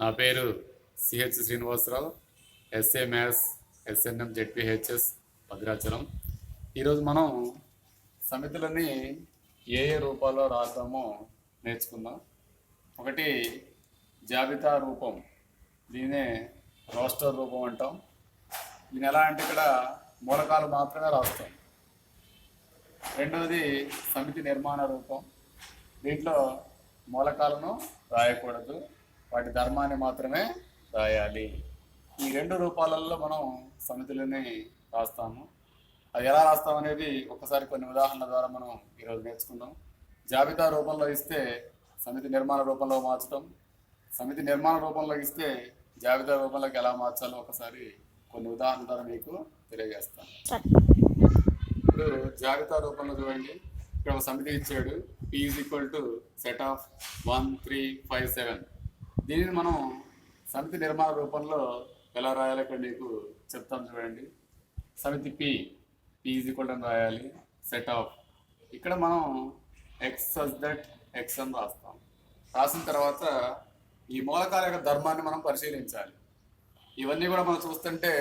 నా పేరు CH Srinivasarao SA maths SNM ZPHS Bhadrachalam. ఈరోజు మనం సమితులని ఏ ఏ రూపాల్లో రాద్దామో నేర్చుకుందాం. ఒకటి జాబితా రూపం దీనే రోస్టర్ రూపం అంటాం. దీని ఎలా అంటే ఇక్కడ మూలకాలు మాత్రమే రాస్తాం. రెండవది సమితి నిర్మాణ రూపం దీంట్లో మూలకాలను రాయకూడదు. వాటి ధర్మాన్ని మాత్రమే రాయాలి. ఈ రెండు రూపాలలో మనం సమితులని రాస్తాము. అది ఎలా రాస్తాం అనేది ఒకసారి కొన్ని ఉదాహరణల ద్వారా మనం ఈరోజు నేర్చుకుందాం. జాబితా రూపంలో ఇస్తే సమితి నిర్మాణ రూపంలో మార్చడం సమితి నిర్మాణ రూపంలో ఇస్తే జాబితా రూపంలోకి ఎలా మార్చాలో ఒకసారి కొన్ని ఉదాహరణ ద్వారా మీకు తెలియజేస్తాను. ఇప్పుడు జాబితా రూపంలో చూడండి. ఇక్కడ ఒక సమితి ఇచ్చాడు. P is equal to set of one three five seven దీనిని మనం సమితి నిర్మాణ రూపంలో ఎలా రాయాలో ఇక్కడ మీకు చెప్తాను చూడండి. సమితి పి పి ఈజ్ ఈక్వల్ అని రాయాలి. సెట్ ఆఫ్ ఇక్కడ మనం ఎక్స్ సజ్ దట్ ఎక్స్ అని రాస్తాం. రాసిన తర్వాత ఈ మూలకాల యొక్క ధర్మాన్ని మనం పరిశీలించాలి. ఇవన్నీ కూడా మనం చూస్తుంటే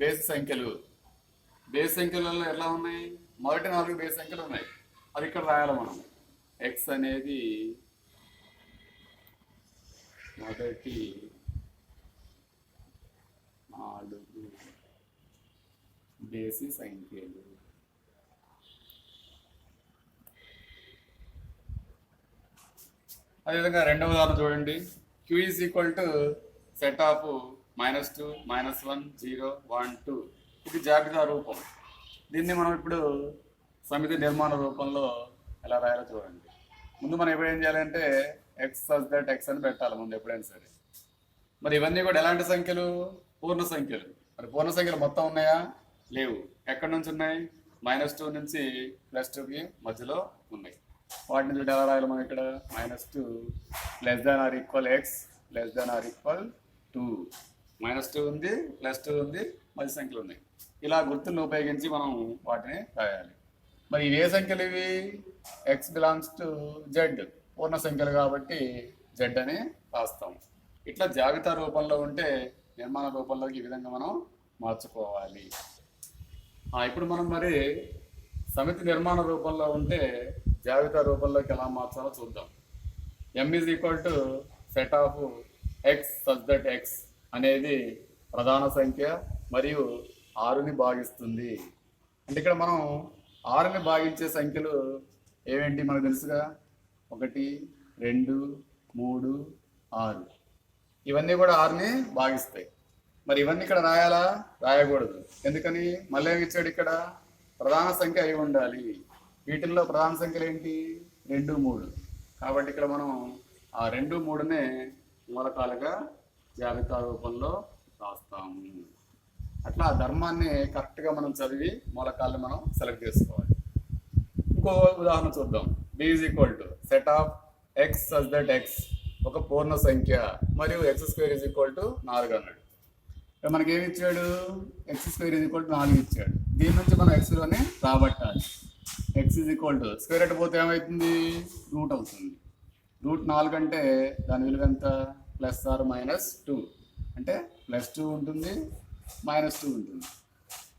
బేస్ సంఖ్యలు. బేస్ సంఖ్యలలో ఎలా ఉన్నాయి? మొదటి నాలుగు బేస్ సంఖ్యలు ఉన్నాయి. అది ఇక్కడ రాయాలి మనం. ఎక్స్ అనేది మొదటి నాలుగు బేసి సంఖ్యలు. అదేవిధంగా రెండవ ఉదాహరణ చూడండి. Q is equal to set of minus two minus one zero one two ఇది జాబితా రూపం. దీన్ని మనం ఇప్పుడు సమితి నిర్మాణ రూపంలో ఎలా రాయాలో చూడండి. ముందు మనం ఎప్పుడు ఏం చేయాలంటే ఎక్స్ సస్ దట్ ఎక్స్ అని పెట్టాలి ముందు ఎప్పుడైనా సరే. మరి ఇవన్నీ కూడా ఎలాంటి సంఖ్యలు? పూర్ణ సంఖ్యలు. మరి పూర్ణ సంఖ్యలు మొత్తం ఉన్నాయా? లేవు. ఎక్కడి నుంచి ఉన్నాయి? మైనస్ టూ నుంచి ప్లస్ టూకి మధ్యలో ఉన్నాయి. వాటిని నుంచి ఎలా రాయాలి మనం ఇక్కడ? Minus two less than or equal x less than or equal two minus two ఉంది ప్లస్ టూ ఉంది మధ్య సంఖ్యలు ఉన్నాయి. ఇలా గుర్తులను ఉపయోగించి మనం వాటిని రాయాలి. మరి ఇవే ఏ సంఖ్యలు ఇవి? ఎక్స్ బిలాంగ్స్ టు జెడ్ పూర్ణ సంఖ్యలు కాబట్టి జెడ్ అని రాస్తాం. ఇట్లా జాబితా రూపంలో ఉంటే నిర్మాణ రూపంలోకి ఈ విధంగా మనం మార్చుకోవాలి. ఇప్పుడు మనం మరి సమితి నిర్మాణ రూపంలో ఉంటే జాబితా రూపంలోకి ఎలా మార్చాలో చూద్దాం. M is equal to set of x such that x అనేది ప్రధాన సంఖ్య మరియు ఆరుని భాగిస్తుంది. అంటే ఇక్కడ మనం ఆరుని భాగించే సంఖ్యలు ఏవేంటి మనకు తెలుసుగా? ఒకటి రెండు మూడు ఆరు. ఇవన్నీ కూడా ఆరుని భాగిస్తాయి. మరి ఇవన్నీ ఇక్కడ రాయాలా? రాయకూడదు. ఎందుకని? మళ్ళీ ఇచ్చాడు ఇక్కడ? ప్రధాన సంఖ్య అయి ఉండాలి. వీటిల్లో ప్రధాన సంఖ్యలు ఏంటి? రెండు మూడు. కాబట్టి ఇక్కడ మనం ఆ రెండు మూడునే మూలకాలుగా జాబితా రూపంలో రాస్తాము. అట్లా ఆ ధర్మాన్ని కరెక్ట్గా మనం చదివి మూలకాలను మనం సెలెక్ట్ చేసుకోవాలి. ఇంకో ఉదాహరణ చూద్దాం. B is equal to set of x such that x ఒక పూర్ణ సంఖ్య మరియు x square is equal to నాలుగు అన్నాడు. ఇక్కడ మనకి ఏమి ఇచ్చాడు? X square is equal to నాలుగు ఇచ్చాడు. దీని నుంచి మనం ఎక్స్లోనే రాబట్టాలి. X is equal to square at పోతే ఏమవుతుంది రూట్ అవుతుంది. రూట్ నాలుగు అంటే దాని విలువ ఎంత? ప్లస్ ఆర్ మైనస్ టూ అంటే ప్లస్ టూ ఉంటుంది మైనస్ టూ ఉంటుంది.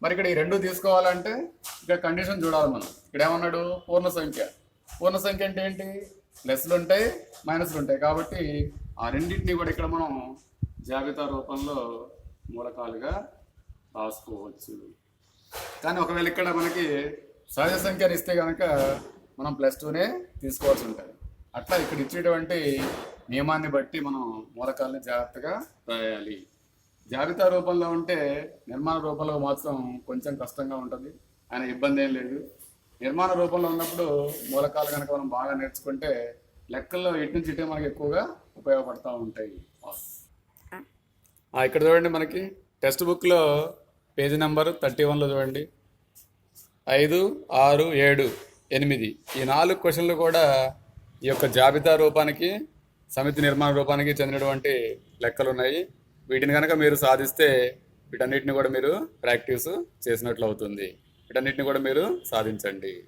మరి ఇక్కడ ఈ రెండు తీసుకోవాలంటే ఇక్కడ కండిషన్ చూడాలి మనం. ఇక్కడ ఏమన్నాడు? పూర్ణ సంఖ్య. పూర్ణ సంఖ్య అంటే ఏంటి? ప్లస్లు ఉంటాయి మైనస్లు ఉంటాయి. కాబట్టి ఆ రెండింటిని కూడా ఇక్కడ మనం జాబితా రూపంలో మూలకాలుగా రాసుకోవచ్చు. కానీ ఒకవేళ ఇక్కడ మనకి సహజ సంఖ్యను ఇస్తే కనుక మనం ప్లస్ టూనే తీసుకోవాల్సి ఉంటుంది. అట్లా ఇక్కడ ఇచ్చేటువంటి నియమాన్ని బట్టి మనం మూలకాలని జాగ్రత్తగా రాయాలి. జాబితా రూపంలో ఉంటే నిర్మాణ రూపంలో మాత్రం కొంచెం కష్టంగా ఉంటుంది. ఆయన ఇబ్బంది ఏం లేదు. నిర్మాణ రూపంలో ఉన్నప్పుడు మూలకాలు కనుక మనం బాగా నేర్చుకుంటే లెక్కల్లో ఎటు నుంచి ఇటే మనకి ఎక్కువగా ఉపయోగపడతా ఉంటాయి. ఇక్కడ చూడండి మనకి టెక్స్ట్ బుక్లో పేజీ నెంబర్ థర్టీ వన్లో చూడండి. ఐదు ఆరు ఏడు ఎనిమిది. ఈ నాలుగు క్వశ్చన్లు కూడా ఈ యొక్క జాబితా రూపానికి సమితి నిర్మాణ రూపానికి చెందినటువంటి లెక్కలు ఉన్నాయి. వీటిని కనుక మీరు సాధిస్తే వీటన్నిటిని కూడా మీరు ప్రాక్టీస్ చేసినట్లు అవుతుంది. వీటన్నిటిని కూడా మీరు సాధించండి.